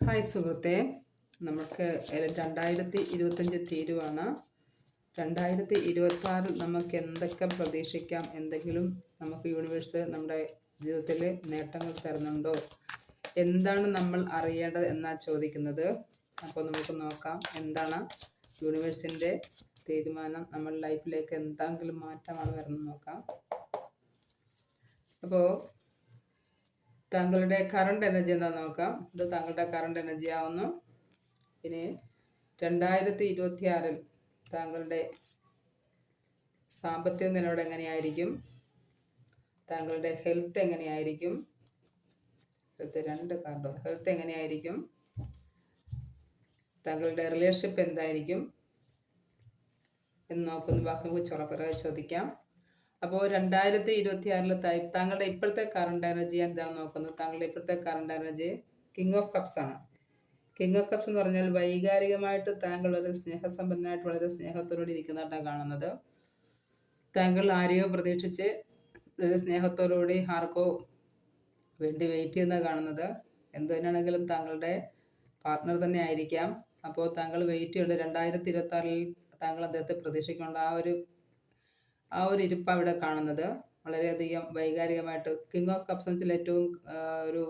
Hi സുഹൃത്തെ. നമുക്ക് രണ്ടായിരത്തി ഇരുപത്തഞ്ച് തീരുവാണ്. രണ്ടായിരത്തി ഇരുപത്തി നമുക്ക് എന്തൊക്കെ പ്രതീക്ഷിക്കാം? എന്തെങ്കിലും നമുക്ക് യൂണിവേഴ്സ് നമ്മുടെ ജീവിതത്തിൽ നേട്ടങ്ങൾ തരുന്നുണ്ടോ? എന്താണ് നമ്മൾ അറിയേണ്ടത് എന്നാണ് ചോദിക്കുന്നത്? അപ്പോൾ നമുക്ക് നോക്കാം. എന്താണ് യൂണിവേഴ്സിന്റെ തീരുമാനം? നമ്മൾ ലൈഫിലേക്ക് എന്തെങ്കിലും മാറ്റമാണ് വരുന്നത് നോക്കാം. അപ്പോൾ താങ്കളുടെ കറണ്ട് എനർജി എന്താണെന്ന് നോക്കാം. ഇത് താങ്കളുടെ കറണ്ട് എനർജി ആവുന്നു. ഇനി രണ്ടായിരത്തി ഇരുപത്തി ആറിൽ താങ്കളുടെ സാമ്പത്തിക നിലവിടെ എങ്ങനെയായിരിക്കും? താങ്കളുടെ ഹെൽത്ത് എങ്ങനെയായിരിക്കും? രണ്ട് കാർഡോ ഹെൽത്ത് എങ്ങനെയായിരിക്കും? താങ്കളുടെ റിലേഷൻഷിപ്പ് എന്തായിരിക്കും? എന്ന് നോക്കുന്ന ബാക്കി നമുക്ക് ചോദിക്കാം. അപ്പോൾ രണ്ടായിരത്തി ഇരുപത്തി ആറിൽ താങ്കളുടെ ഇപ്പോഴത്തെ കറണ്ട് എനർജി എന്താണ് നോക്കുന്നത്? താങ്കളുടെ ഇപ്പോഴത്തെ current energy king of cups ആണ്. കിങ് ഓഫ് കപ്സ് എന്ന് പറഞ്ഞാൽ വൈകാരികമായിട്ട് താങ്കൾ ഒരു സ്നേഹസമ്പന്നനായിട്ട് വളരെ സ്നേഹത്തോടുകൂടി ഇരിക്കുന്നതായിട്ടാണ് കാണുന്നത്. താങ്കൾ ആരെയോ പ്രതീക്ഷിച്ച് സ്നേഹത്തോടുകൂടി ആർക്കോ വേണ്ടി വെയിറ്റ് ചെയ്യുന്ന കാണുന്നത്. എന്ത് തന്നെയാണെങ്കിലും താങ്കളുടെ പാർട്ട്ണർ തന്നെ ആയിരിക്കാം. അപ്പോൾ താങ്കൾ വെയിറ്റ് ചെയ്യേണ്ട രണ്ടായിരത്തി ഇരുപത്തി ആറിൽ താങ്കൾ അദ്ദേഹത്തെ പ്രതീക്ഷിക്കേണ്ട ആ ഒരു ആ ഒരു ഇരിപ്പ് അവിടെ കാണുന്നത്. വളരെയധികം വൈകാരികമായിട്ട് കിങ് ഓഫ് കപ്സൻസിൽ ഏറ്റവും ഒരു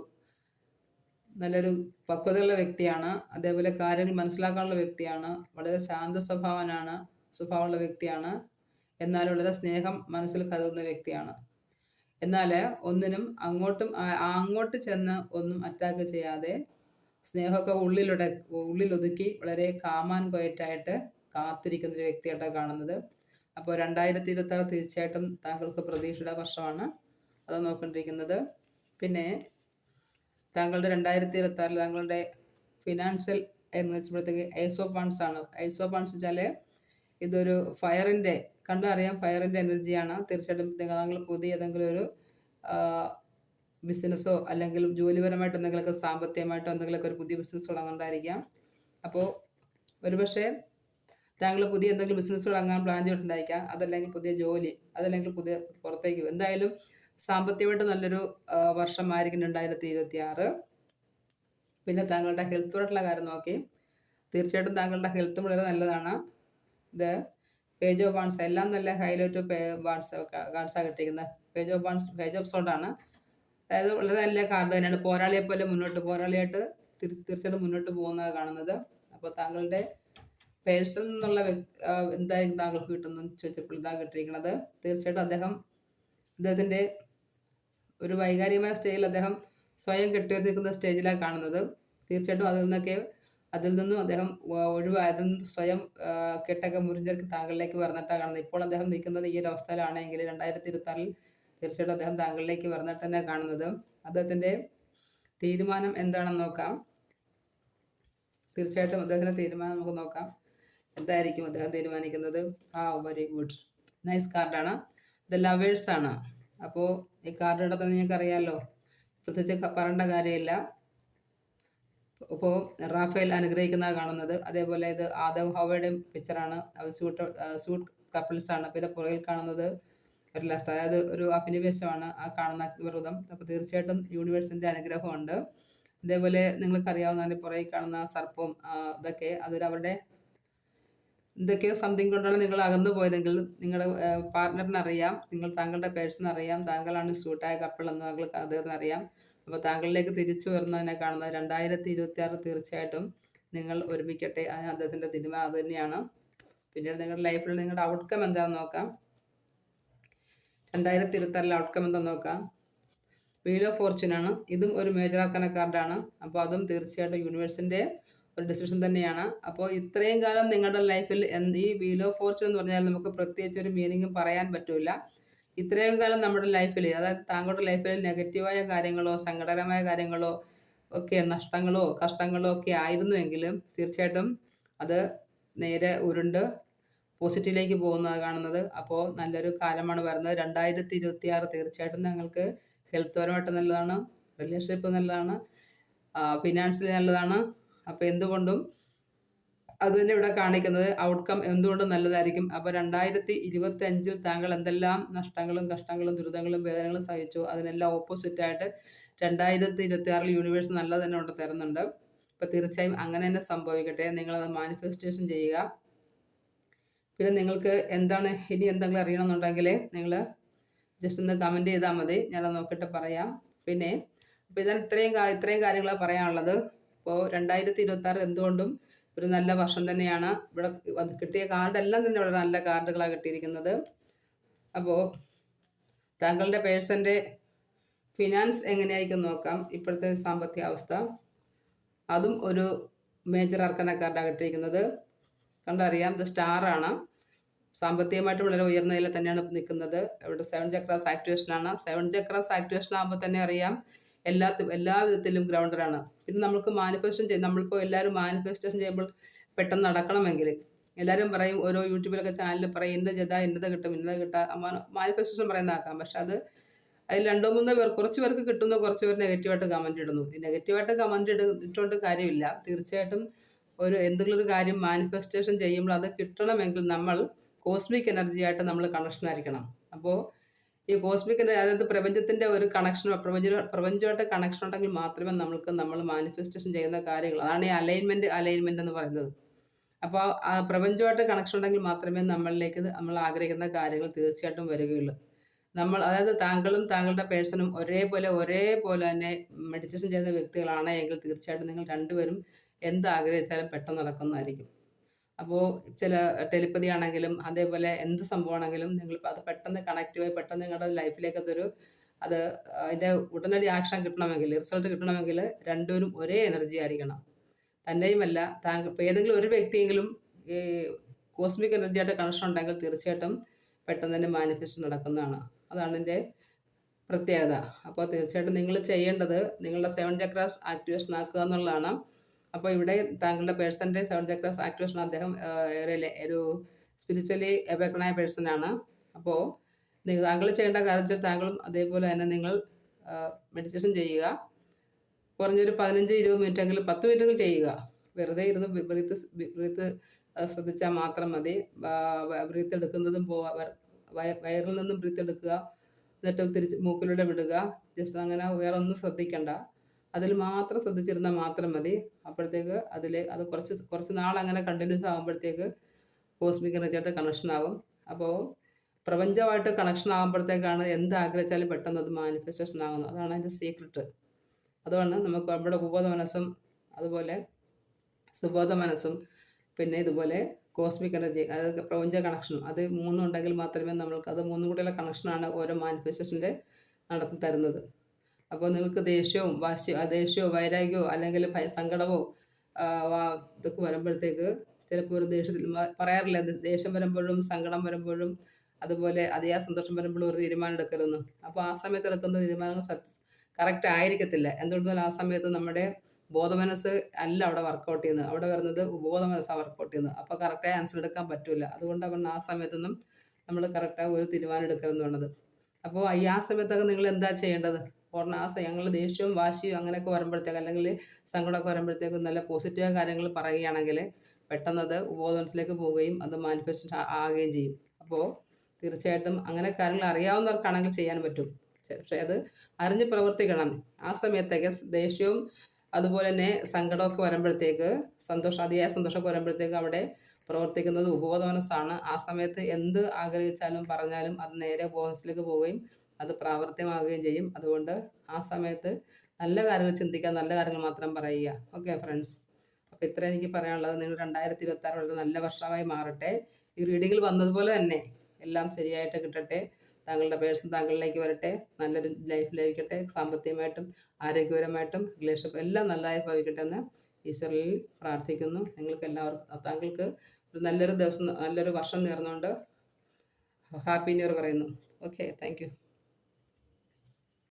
നല്ലൊരു പക്വതയുള്ള വ്യക്തിയാണ്. അതേപോലെ കാര്യങ്ങൾ മനസ്സിലാക്കാനുള്ള വ്യക്തിയാണ്. വളരെ ശാന്ത സ്വഭാവനാണ് സ്വഭാവമുള്ള വ്യക്തിയാണ്. എന്നാൽ വളരെ സ്നേഹം മനസ്സിൽ കരുതുന്ന വ്യക്തിയാണ്. എന്നാൽ ഒന്നിനും അങ്ങോട്ടും അങ്ങോട്ട് ചെന്ന് ഒന്നും അറ്റാക്ക് ചെയ്യാതെ സ്നേഹമൊക്കെ ഉള്ളിലൊട ഉള്ളിലൊതുക്കി വളരെ കാമാൻ കൊയറ്റായിട്ട് കാത്തിരിക്കുന്ന ഒരു വ്യക്തിയായിട്ടാണ് കാണുന്നത്. അപ്പോൾ രണ്ടായിരത്തി ഇരുപത്തി ആറ് തീർച്ചയായിട്ടും താങ്കൾക്ക് പ്രതീക്ഷയുടെ വർഷമാണ് അത് നോക്കിക്കൊണ്ടിരിക്കുന്നത്. പിന്നെ താങ്കളുടെ രണ്ടായിരത്തി ഇരുപത്തി ആറിൽ താങ്കളുടെ ഫിനാൻഷ്യൽ എന്ന് വെച്ചപ്പോഴത്തേക്ക് ഐസോ ഫണ്ട്സ് ആണ്. ഐസോ ഫണ്ട്സ് വെച്ചാൽ ഇതൊരു ഫയറിന്റെ കണ്ടറിയാം ഫയറിന്റെ എനർജിയാണ്. തീർച്ചയായിട്ടും താങ്കൾ പുതിയ ഏതെങ്കിലും ഒരു ബിസിനസ്സോ അല്ലെങ്കിൽ ജോലിപരമായിട്ട് എന്തെങ്കിലുമൊക്കെ സാമ്പത്തികമായിട്ടോ എന്തെങ്കിലുമൊക്കെ ഒരു പുതിയ ബിസിനസ് തുടങ്ങുന്നുണ്ടായിരിക്കാം. അപ്പോൾ ഒരുപക്ഷെ താങ്കൾ പുതിയ എന്തെങ്കിലും ബിസിനസ് തുടങ്ങാൻ പ്ലാൻ ചെയ്തിട്ടുണ്ടായിരിക്കാം. അതല്ലെങ്കിൽ പുതിയ ജോലി അതല്ലെങ്കിൽ പുതിയ പുറത്തേക്ക് എന്തായാലും സാമ്പത്തികമായിട്ട് നല്ലൊരു വർഷമായിരിക്കും രണ്ടായിരത്തി ഇരുപത്തി ആറ് പിന്നെ താങ്കളുടെ ഹെൽത്തോടുള്ള കാര്യം നോക്കി. തീർച്ചയായിട്ടും താങ്കളുടെ ഹെൽത്തും വളരെ നല്ലതാണ്. ഇത് പേജ് ഓഫ് ബാൺസ് എല്ലാം നല്ല ഹൈലൈറ്റ് പേ വാൺസ് കാർഡ്സാണ് കിട്ടിയിരിക്കുന്നത് പേജ് ഓഫ് ബാൺസ് പേജ് ഓഫ് സോഡാണ് അതായത് വളരെ നല്ല കാർഡ് തന്നെയാണ്. പോരാളിയെ പോലെ മുന്നോട്ട് പോരാളിയായിട്ട് തീർച്ചയായിട്ടും മുന്നോട്ട് പോകുന്നത് കാണുന്നത്. അപ്പോൾ താങ്കളുടെ പേഴ്സൺ എന്നുള്ള എന്തായാലും താങ്കൾക്ക് കിട്ടുന്നതെന്ന് ചോദിച്ചപ്പോൾ ഇതാ കിട്ടിയിരിക്കുന്നത് തീർച്ചയായിട്ടും അദ്ദേഹം അദ്ദേഹത്തിന്റെ ഒരു വൈകാരികമായ സ്റ്റേജിൽ അദ്ദേഹം സ്വയം കെട്ടിയിരുന്നിരിക്കുന്ന സ്റ്റേജിലാണ് കാണുന്നത്. തീർച്ചയായിട്ടും അതിൽ നിന്നൊക്കെ അതിൽ നിന്നും അദ്ദേഹം ഒഴിവായതിൽ നിന്ന് സ്വയം കെട്ടൊക്കെ മുറിഞ്ഞെടുക്ക് താങ്കളിലേക്ക് പറഞ്ഞിട്ടാണ് കാണുന്നത്. ഇപ്പോൾ അദ്ദേഹം നിൽക്കുന്നത് ഈ ഒരു അവസ്ഥയിലാണെങ്കിൽ രണ്ടായിരത്തി ഇരുപത്താറിൽ തീർച്ചയായിട്ടും അദ്ദേഹം താങ്കളിലേക്ക് പറഞ്ഞിട്ട് തന്നെ കാണുന്നത്. അദ്ദേഹത്തിന്റെ തീരുമാനം എന്താണെന്ന് നോക്കാം. തീർച്ചയായിട്ടും അദ്ദേഹത്തിന്റെ തീരുമാനം നമുക്ക് നോക്കാം. എന്തായിരിക്കും അദ്ദേഹം തീരുമാനിക്കുന്നത്? ആ വെരി ഗുഡ് നൈസ് കാർഡാണ് ദ ലവേഴ്സ് ആണ്. അപ്പോൾ ഈ കാർഡ് എടുത്താൽ നിങ്ങൾക്ക് അറിയാമല്ലോ പ്രത്യേകിച്ച് പറയേണ്ട കാര്യമില്ല. അപ്പോൾ റാഫേൽ അനുഗ്രഹിക്കുന്ന കാണുന്നത്. അതേപോലെ ഇത് ആദവ് ഹവയുടെയും പിക്ചറാണ് സൂട്ട് സൂട്ട് കപ്പിൾസ് ആണ്. പിന്നെ പുറകിൽ കാണുന്നത് ഒരു ലസ്റ്റ് അതായത് ഒരു അഭിനിവേശമാണ്. ആ കാണുന്ന വ്രതം അപ്പോൾ തീർച്ചയായിട്ടും യൂണിവേഴ്സിന്റെ അനുഗ്രഹമുണ്ട്. അതേപോലെ നിങ്ങൾക്കറിയാവുന്ന പുറകിൽ കാണുന്ന സർപ്പം ഇതൊക്കെ. അതിൽ അവരുടെ എന്തൊക്കെയോ സംതിങ് കൊണ്ടാണ് നിങ്ങൾ അകന്നു പോയതെങ്കിൽ നിങ്ങളുടെ പാർട്ട്ണറിന് അറിയാം. നിങ്ങൾ താങ്കളുടെ പേഴ്സൺ അറിയാം. താങ്കളാണ് സ്യൂട്ടായ കപ്പിൾ എന്ന് താങ്കൾക്ക് അദ്ദേഹത്തിന് അറിയാം. അപ്പോൾ താങ്കളിലേക്ക് തിരിച്ചു വരുന്നതിനെ കാണുന്നത് രണ്ടായിരത്തി ഇരുപത്തി ആറ് തീർച്ചയായിട്ടും നിങ്ങൾ ഒരുമിക്കട്ടെ. അതിന് അദ്ദേഹത്തിന്റെ തീരുമാനം. അത് തന്നെയാണ്. പിന്നീട് നിങ്ങളുടെ ലൈഫിൽ നിങ്ങളുടെ ഔട്ട്കം എന്താണെന്ന് നോക്കാം. രണ്ടായിരത്തി ഇരുപത്തി ആറിലെ ഔട്ട്കം എന്താണെന്ന് നോക്കാം. വീൽ ഓഫ് ഫോർച്യൂൺ ആണ്. ഇതും ഒരു മേജർ ആർക്കന കാർഡാണ് അപ്പോൾ അതും തീർച്ചയായിട്ടും യൂണിവേഴ്സിന്റെ ഒരു ഡിസിഷൻ തന്നെയാണ്. അപ്പോൾ ഇത്രയും കാലം നിങ്ങളുടെ ലൈഫിൽ ഈ വീൽ ഓഫ് ഫോർച്യൂൺ എന്ന് പറഞ്ഞാൽ നമുക്ക് പ്രത്യേകിച്ച് ഒരു മീനിങ്ങും പറയാൻ പറ്റില്ല ഇത്രയും കാലം നമ്മുടെ ലൈഫിൽ അതായത് താങ്കളുടെ ലൈഫിൽ നെഗറ്റീവായ കാര്യങ്ങളോ സങ്കടകരമായ കാര്യങ്ങളോ ഒക്കെ നഷ്ടങ്ങളോ കഷ്ടങ്ങളോ ഒക്കെ ആയിരുന്നുവെങ്കിലും തീർച്ചയായിട്ടും അത് നേരെ ഉരുണ്ട് പോസിറ്റീവിലേക്ക് പോകുന്നത് കാണുന്നത്. അപ്പോൾ നല്ലൊരു കാലമാണ് വരുന്നത്. രണ്ടായിരത്തി ഇരുപത്തി ആറ് തീർച്ചയായിട്ടും ഞങ്ങൾക്ക് ഹെൽത്ത് പരമായിട്ട് നല്ലതാണ്. റിലേഷൻഷിപ്പ് നല്ലതാണ്. ഫിനാൻഷ്യലി നല്ലതാണ്. അപ്പോൾ എന്തുകൊണ്ടും അത് തന്നെ ഇവിടെ കാണിക്കുന്നത് ഔട്ട്കം എന്തുകൊണ്ടും നല്ലതായിരിക്കും. അപ്പോൾ രണ്ടായിരത്തി ഇരുപത്തി അഞ്ചിൽ താങ്കൾ എന്തെല്ലാം നഷ്ടങ്ങളും കഷ്ടങ്ങളും ദുരിതങ്ങളും വേദനകളും സഹിച്ചു? അതിനെല്ലാം ഓപ്പോസിറ്റായിട്ട് രണ്ടായിരത്തി ഇരുപത്തി ആറിൽ യൂണിവേഴ്സ് നല്ലത് തന്നെ കൊണ്ട് തരുന്നുണ്ട്. അപ്പോൾ തീർച്ചയായും അങ്ങനെ തന്നെ സംഭവിക്കട്ടെ. നിങ്ങളത് മാനിഫെസ്റ്റേഷൻ ചെയ്യുക. പിന്നെ നിങ്ങൾക്ക് എന്താണ് ഇനി എന്തെങ്കിലും അറിയണമെന്നുണ്ടെങ്കിൽ നിങ്ങൾ ജസ്റ്റ് ഒന്ന് കമന്റ് ചെയ്താൽ മതി. ഞാനത് നോക്കിയിട്ട് പറയാം. പിന്നെ അപ്പോൾ ഇതാണ് ഇത്രയും ഇത്രയും കാര്യങ്ങളാണ് പറയാനുള്ളത്. ഇപ്പോൾ രണ്ടായിരത്തി ഇരുപത്തി എന്തുകൊണ്ടും ഒരു നല്ല വർഷം തന്നെയാണ്. ഇവിടെ കിട്ടിയ കാർഡെല്ലാം തന്നെ വളരെ നല്ല കാർഡുകളാണ് കിട്ടിയിരിക്കുന്നത്. അപ്പോൾ താങ്കളുടെ പേഴ്സന്റെ ഫിനാൻസ് എങ്ങനെയായിരിക്കും നോക്കാം. ഇപ്പോഴത്തെ സാമ്പത്തിക അവസ്ഥ. അതും ഒരു മേജർ അർക്കന കാർഡാണ് കിട്ടിയിരിക്കുന്നത്. കണ്ടറിയാം ഇത് സ്റ്റാറാണ് സാമ്പത്തികമായിട്ട് വളരെ ഉയർന്ന നില തന്നെയാണ് നിൽക്കുന്നത്. ഇവിടെ സെവൻ ചക്രാസ് ആക്ടിവേഷനാണ് സെവൻ ചക്രാസ് ആക്ടിവേഷൻ ആകുമ്പോൾ തന്നെ അറിയാം. എല്ലാ എല്ലാ വിധത്തിലും ഗ്രൗണ്ടറാണ്. പിന്നെ നമ്മൾക്ക് മാനിഫെസ്റ്റേഷൻ ചെയ്യും നമ്മളിപ്പോൾ എല്ലാവരും മാനിഫെസ്റ്റേഷൻ ചെയ്യുമ്പോൾ പെട്ടെന്ന് നടക്കണമെങ്കിൽ എല്ലാവരും പറയും ഓരോ യൂട്യൂബിലൊക്കെ ചാനലിൽ പറയും ഇന്നത് ചെയ്താൽ ഇന്നത് കിട്ടും ഇന്നത് കിട്ടാം. മാനിഫെസ്റ്റേഷൻ പറയുന്ന ആക്കാം. പക്ഷെ അത് അതിൽ രണ്ടോ മൂന്നോ പേർ കുറച്ച് പേർക്ക് കിട്ടുന്ന കുറച്ച് പേർ നെഗറ്റീവായിട്ട് കമന്റ് ഇടുന്നു. നെഗറ്റീവായിട്ട് കമന്റ് ഇട്ടുകൊണ്ട് കാര്യമില്ല. തീർച്ചയായിട്ടും ഒരു എന്തെങ്കിലും ഒരു കാര്യം മാനിഫെസ്റ്റേഷൻ ചെയ്യുമ്പോൾ അത് കിട്ടണമെങ്കിൽ നമ്മൾ കോസ്മിക് എനർജി ആയിട്ട് നമ്മൾ കണക്ഷൻ ആയിരിക്കണം. അപ്പോൾ ഈ കോസ്മിക് അതായത് പ്രപഞ്ചത്തിന്റെ ഒരു കണക്ഷൻ പ്രപഞ്ച പ്രപഞ്ചമായിട്ട് കണക്ഷൻ ഉണ്ടെങ്കിൽ മാത്രമേ നമ്മൾക്ക് നമ്മൾ മാനിഫെസ്റ്റേഷൻ ചെയ്യുന്ന കാര്യങ്ങൾ അതാണ് ഈ അലൈൻമെന്റ് അലൈൻമെന്റ് എന്ന് പറയുന്നത്. അപ്പോൾ ആ പ്രപഞ്ചമായിട്ട് കണക്ഷൻ ഉണ്ടെങ്കിൽ മാത്രമേ നമ്മളിലേക്ക് നമ്മൾ ആഗ്രഹിക്കുന്ന കാര്യങ്ങൾ തീർച്ചയായിട്ടും വരികയുള്ളൂ. നമ്മൾ അതായത് താങ്കളും താങ്കളുടെ പേഴ്സണും ഒരേപോലെ ഒരേപോലെ തന്നെ മെഡിറ്റേഷൻ ചെയ്യുന്ന വ്യക്തികളാണ് എങ്കിൽ തീർച്ചയായിട്ടും നിങ്ങൾ രണ്ടുപേരും എന്ത് ആഗ്രഹിച്ചാലും പെട്ടെന്ന് നടക്കുന്നതായിരിക്കും. അപ്പോൾ ചില ടെലിപ്പതി ആണെങ്കിലും അതേപോലെ എന്ത് സംഭവമാണെങ്കിലും നിങ്ങൾ അത് പെട്ടെന്ന് കണക്റ്റീവായി പെട്ടെന്ന് നിങ്ങളുടെ ലൈഫിലേക്ക് അതൊരു അത് അതിന്റെ ഉടനടി ആക്ഷൻ കിട്ടണമെങ്കിൽ റിസൾട്ട് കിട്ടണമെങ്കിൽ രണ്ടുപേരും ഒരേ എനർജി ആയിരിക്കണം. തന്നെയുമല്ല താങ്കൾ ഇപ്പോൾ ഏതെങ്കിലും ഒരു വ്യക്തിയെങ്കിലും ഈ കോസ്മിക് എനർജിയായിട്ട് കണക്ഷൻ ഉണ്ടെങ്കിൽ തീർച്ചയായിട്ടും പെട്ടെന്ന് തന്നെ മാനിഫെസ്റ്റ് നടക്കുന്നതാണ്. അതാണ് എന്റെ പ്രത്യേകത. അപ്പോൾ തീർച്ചയായിട്ടും നിങ്ങൾ ചെയ്യേണ്ടത് നിങ്ങളുടെ സെവൻ ചക്രാസ് ആക്ടിവേഷൻ ആക്കുക എന്നുള്ളതാണ്. അപ്പോൾ ഇവിടെ താങ്കളുടെ പേഴ്സന്റെ സെവൻ ചക്രസ് ആക്ടിവേഷൻ അദ്ദേഹം ഒരു സ്പിരിച്വലി അവേക്കണായ പേഴ്സണാണ് അപ്പോൾ താങ്കൾ ചെയ്യേണ്ട കാര്യത്തിൽ താങ്കളും അതേപോലെ തന്നെ നിങ്ങൾ മെഡിറ്റേഷൻ ചെയ്യുക. കുറഞ്ഞൊരു പതിനഞ്ച് ഇരുപത് മിനിറ്റ് എങ്കിലും പത്ത് മിനിറ്റ് ചെയ്യുക. വെറുതെ ഇരുന്ന് ബ്രീത്ത് ബ്രീത്ത് ശ്രദ്ധിച്ചാൽ മാത്രം മതി. ബ്രീത്ത് എടുക്കുന്നതും പോവാ വയറിൽ നിന്നും ബ്രീത്ത് എടുക്കുക. എന്നിട്ട് തിരിച്ച് മൂക്കിലൂടെ വിടുക. ജസ്റ്റ് അങ്ങനെ വേറെ ഒന്നും ശ്രദ്ധിക്കണ്ട. അതിൽ മാത്രം ശ്രദ്ധിച്ചിരുന്നാൽ മാത്രം മതി. അപ്പോഴത്തേക്ക് അതിൽ അത് കുറച്ച് കുറച്ച് നാൾ അങ്ങനെ കണ്ടിന്യൂസ് ആകുമ്പോഴത്തേക്ക് കോസ്മിക് എനർജിയായിട്ട് കണക്ഷൻ ആകും. അപ്പോൾ പ്രപഞ്ചമായിട്ട് കണക്ഷൻ ആകുമ്പോഴത്തേക്കാണ് എന്ത് ആഗ്രഹിച്ചാലും പെട്ടെന്ന് അത് മാനിഫെസ്റ്റേഷൻ ആകുന്നത്. അതാണ് അതിന്റെ സീക്രട്ട് അതുകൊണ്ട് നമുക്ക് നമ്മുടെ ഉപബോധ മനസ്സും അതുപോലെ സുബോധ മനസ്സും പിന്നെ ഇതുപോലെ കോസ്മിക് എനർജി അതായത് പ്രപഞ്ച കണക്ഷനും അത് മൂന്നും ഉണ്ടെങ്കിൽ മാത്രമേ നമ്മൾക്ക് അത് മൂന്നും കൂടെയുള്ള കണക്ഷനാണ് ഓരോ മാനിഫെസ്റ്റേഷന്റെ നടത്തി തരുന്നത്. അപ്പോൾ നിങ്ങൾക്ക് ദേഷ്യവും വാശി ദേഷ്യമോ വൈരാഗ്യമോ അല്ലെങ്കിൽ സങ്കടമോ ഇതൊക്കെ വരുമ്പോഴത്തേക്ക് ചിലപ്പോൾ ഒരു ദേഷ്യത്തിൽ പറയാറില്ല. ദേഷ്യം വരുമ്പോഴും സങ്കടം വരുമ്പോഴും അതുപോലെ അതേ സന്തോഷം വരുമ്പോഴും ഒരു തീരുമാനം എടുക്കരുതെന്ന്. അപ്പോൾ ആ സമയത്ത് എടുക്കുന്ന തീരുമാനങ്ങൾ സത്യ കറക്റ്റ് ആയിരിക്കത്തില്ല. എന്തുകൊണ്ടാൽ ആ സമയത്ത് നമ്മുടെ ബോധമനസ്സ് അല്ല അവിടെ വർക്കൗട്ട് ചെയ്യുന്നത്. അവിടെ വരുന്നത് ഉപബോധ മനസ്സാണ് വർക്കൗട്ട് ചെയ്യുന്നത് അപ്പോൾ കറക്റ്റായി ആൻസർ എടുക്കാൻ പറ്റില്ല അതുകൊണ്ട് ആ സമയത്തൊന്നും നമ്മൾ കറക്റ്റായി ഒരു തീരുമാനം എടുക്കരുതെന്ന് പറഞ്ഞത്. അപ്പോൾ ഈ ആ സമയത്തൊക്കെ നിങ്ങൾ എന്താ ചെയ്യേണ്ടത്? ഉടനെ ആ ഞങ്ങൾ ദേഷ്യവും വാശിയും അങ്ങനെയൊക്കെ വരുമ്പോഴത്തേക്ക് അല്ലെങ്കിൽ സങ്കടമൊക്കെ വരുമ്പോഴത്തേക്കും നല്ല പോസിറ്റീവായ കാര്യങ്ങൾ പറയുകയാണെങ്കിൽ പെട്ടെന്നത് ഉപബോധനത്തിലേക്ക് പോവുകയും അത് മാനിഫെസ്റ്റ് ആകുകയും ചെയ്യും. അപ്പോൾ തീർച്ചയായിട്ടും അങ്ങനെ കാര്യങ്ങൾ അറിയാവുന്നവർക്കാണെങ്കിൽ ചെയ്യാൻ പറ്റും. പക്ഷേ അത് അറിഞ്ഞ് പ്രവർത്തിക്കണം. ആ സമയത്തേക്ക് ദേഷ്യവും അതുപോലെ തന്നെ സങ്കടമൊക്കെ വരുമ്പോഴത്തേക്ക് സന്തോഷം അതിയായ സന്തോഷമൊക്കെ വരുമ്പോഴത്തേക്ക് അവിടെ പ്രവർത്തിക്കുന്നത് ഉപബോധ മനസ്സാണ്. ആ സമയത്ത് എന്ത് ആഗ്രഹിച്ചാലും പറഞ്ഞാലും അത് നേരെ ബോധത്തിലേക്ക് പോവുകയും അത് പ്രാവർത്തികമാകുകയും ചെയ്യും. അതുകൊണ്ട് ആ സമയത്ത് നല്ല കാര്യങ്ങൾ ചിന്തിക്കുക നല്ല കാര്യങ്ങൾ മാത്രം പറയുക. ഓക്കെ ഫ്രണ്ട്സ് അപ്പോൾ ഇത്ര എനിക്ക് പറയാനുള്ളത്. നിങ്ങൾ രണ്ടായിരത്തി ഇരുപത്തി ആറ് നല്ല വർഷമായി മാറട്ടെ. ഈ റീഡിങ്ങിൽ വന്നതുപോലെ തന്നെ എല്ലാം ശരിയായിട്ട് കിട്ടട്ടെ. താങ്കളുടെ പേഴ്സൺ താങ്കളിലേക്ക് വരട്ടെ. നല്ലൊരു ലൈഫ് ലഭിക്കട്ടെ. സാമ്പത്തികമായിട്ടും ആരോഗ്യപരമായിട്ടും റിലേഷൻഷിപ്പ് എല്ലാം നല്ലതായി ഭവിക്കട്ടെ എന്ന് ഈശ്വരനിൽ പ്രാർത്ഥിക്കുന്നു. നിങ്ങൾക്ക് എല്ലാവർക്കും താങ്കൾക്ക് ഒരു നല്ലൊരു ദിവസം നല്ലൊരു വർഷം നേർന്നുകൊണ്ട് ഹാപ്പി ന്യൂ ഇയർ പറയുന്നു. Okay thank